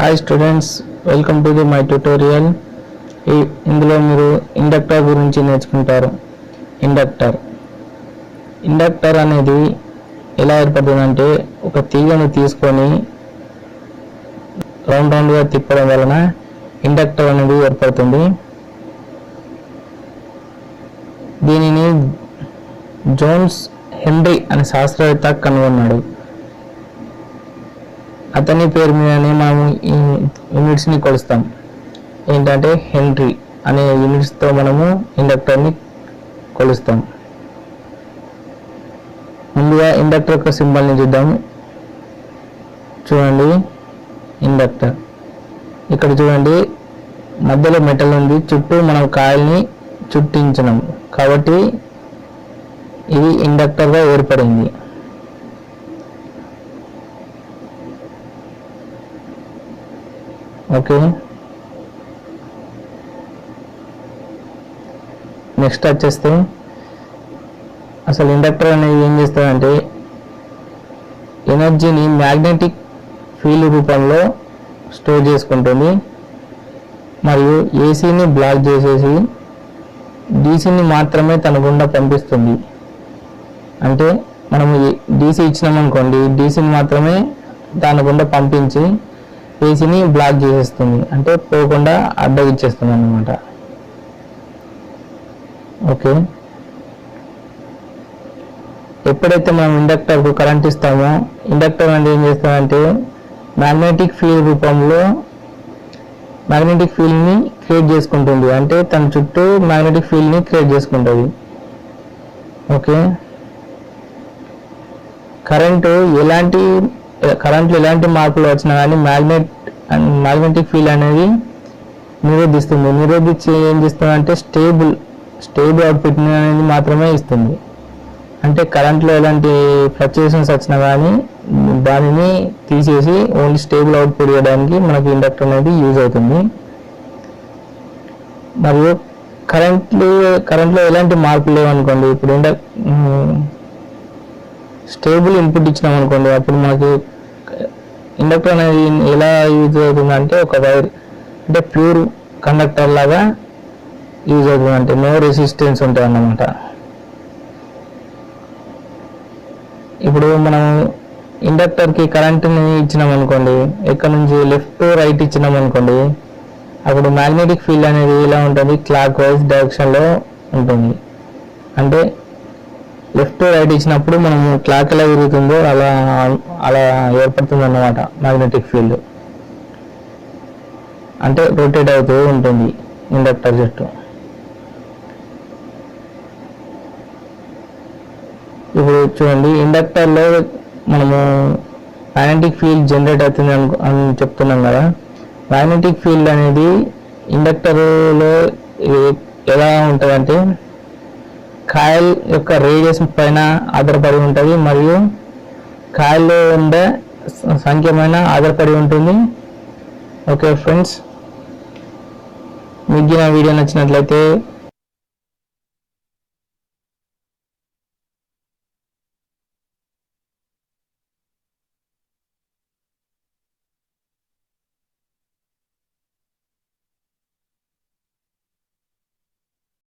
Hi students welcome to the my tutorial ఈ- ఇందులో మీరు ఇండక్టర్ గురించి నేర్చుకుంటారు. ఇండక్టర్ ఇండక్టర్ అనేది ఎలా ఏర్పడుతుందంటే ఒక తీగను తీసుకొని రౌండ్ రౌండ్గా తిప్పడం వలన ఇండక్టర్ అనేది ఏర్పడుతుంది. దీనిని జోన్స్ హెన్రీ అనే శాస్త్రవేత్త కనుగొన్నాడు. అతని పేరు మీదనే మనం ఈ యూనిట్స్ని కొలుస్తాం. ఏంటంటే హెన్రీ అనే యూనిట్స్తో మనము ఇండక్టర్ని కొలుస్తాం. ముందుగా ఇండక్టర్ యొక్క సింబల్ని చూద్దాం. చూడండి ఇండక్టర్. ఇక్కడ చూడండి మధ్యలో మెటల్ ఉంది. చుట్టూ మనం కాయల్ని చుట్టించినాం. కాబట్టి ఇది ఇండక్టర్గా ఏర్పడింది. ఓకే నెక్స్ట్ వచ్చేస్తే అసలు ఇండక్టర్ అనేది ఏం చేస్తుందంటే ఎనర్జీని మ్యాగ్నెటిక్ ఫీల్డ్ రూపంలో స్టోర్ చేసుకుంటుంది. మరియు ఏసీని బ్లాక్ చేసేసి డీసీని మాత్రమే తన గుండా పంపిస్తుంది. అంటే మనము డీసీ ఇచ్చినామనుకోండి డీసీని మాత్రమే దాని గుండా పంపించి పేజీని బ్లాక్ చేసేస్తుంది. అంటే పోకుండా అడ్డగిచ్చేస్తుంది అనమాట ఓకే. ఎప్పుడైతే మనం ఇండక్టర్కు కరెంట్ ఇస్తామో ఇండక్టర్ అనేది ఏం చేస్తామంటే మ్యాగ్నెటిక్ ఫీల్డ్ రూపంలో మ్యాగ్నెటిక్ ఫీల్డ్ని క్రియేట్ చేసుకుంటుంది. అంటే తన చుట్టూ మ్యాగ్నెటిక్ ఫీల్డ్ని క్రియేట్ చేసుకుంటుంది. ఓకే. కరెంటు ఎలాంటి కరెంట్లో ఎలాంటి మార్పులు వచ్చినా కానీ మ్యాగ్నెట్ మ్యాగ్నెటిక్ ఫీల్డ్ అనేది నిరోధిస్తుంది. నిరోధించి ఏం చేస్తుంది అంటే స్టేబుల్ స్టేబుల్ అవుట్పుట్ అనేది మాత్రమే ఇస్తుంది. అంటే కరెంట్లో ఎలాంటి ఫ్లక్చుయేషన్స్ వచ్చినా కానీ దానిని తీసేసి ఓన్లీ స్టేబుల్ అవుట్పుట్ ఇవ్వడానికి మనకి ఇండక్టర్ అనేది యూజ్ అవుతుంది. మరియు కరెంట్లు కరెంట్లో ఎలాంటి మార్పులు లేవనుకోండి ఇప్పుడు ఇండక్ స్టేబుల్ ఇన్పుట్ ఇచ్చినాం అనుకోండి అప్పుడు మనకి ఇండక్టర్ అనేది ఎలా యూజ్ అవుతుందంటే ఒక వైర్ అంటే ప్యూర్ కండక్టర్ లాగా యూజ్ అవుతుంది అంటే నో రెసిస్టెన్స్ ఉంటుంది అన్నమాట ఇప్పుడు మనం ఇండక్టర్కి కరెంట్ని ఇచ్చినాం అనుకోండి నుంచి? లెఫ్ట్ రైట్ ఇచ్చినాం అనుకోండి అప్పుడు మ్యాగ్నెటిక్ ఫీల్డ్ అనేది ఎలా ఉంటుంది? క్లాక్ వైజ్ డైరెక్షన్లో ఉంటుంది. అంటే లెఫ్ట్ రైట్ ఇచ్చినప్పుడు మనము క్లాక్ ఎలా తిరుగుతుందో అలా అలా ఏర్పడుతుంది అన్నమాట మ్యాగ్నెటిక్ ఫీల్డ్ అంటే రొటేట్ అవుతూ ఉంటుంది ఇండక్టర్ చుట్టూ ఇప్పుడు చూడండి ఇండక్టర్లో మనము మ్యాగ్నెటిక్ ఫీల్డ్ జనరేట్ అవుతుంది అను అని చెప్తున్నాం కదా. మ్యాగ్నెటిక్ ఫీల్డ్ అనేది ఇండక్టర్లో ఎలా ఉంటుందంటే కాయల్ యొక్క రేడియస్ పైన ఆధారపడి ఉంటుంది మరియు కాయల్లో ఉండే సంఖ్యమైన సంఖ్య పైన ఆధారపడి ఉంటుంది. ఓకే ఫ్రెండ్స్ మీకు నా వీడియో నచ్చినట్లయితే